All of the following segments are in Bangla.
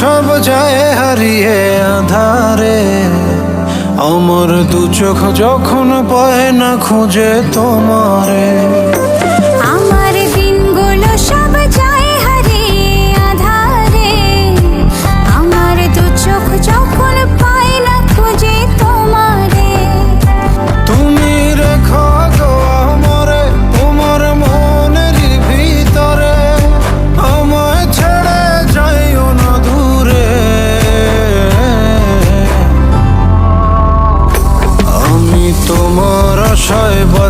সব যায় হারিয়ে আধারে। আমার দু চোখ যখন পায় না খুঁজে তোমারে।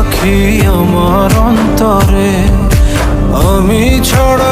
রাখি আমার অন্তরে আমি ছাড়া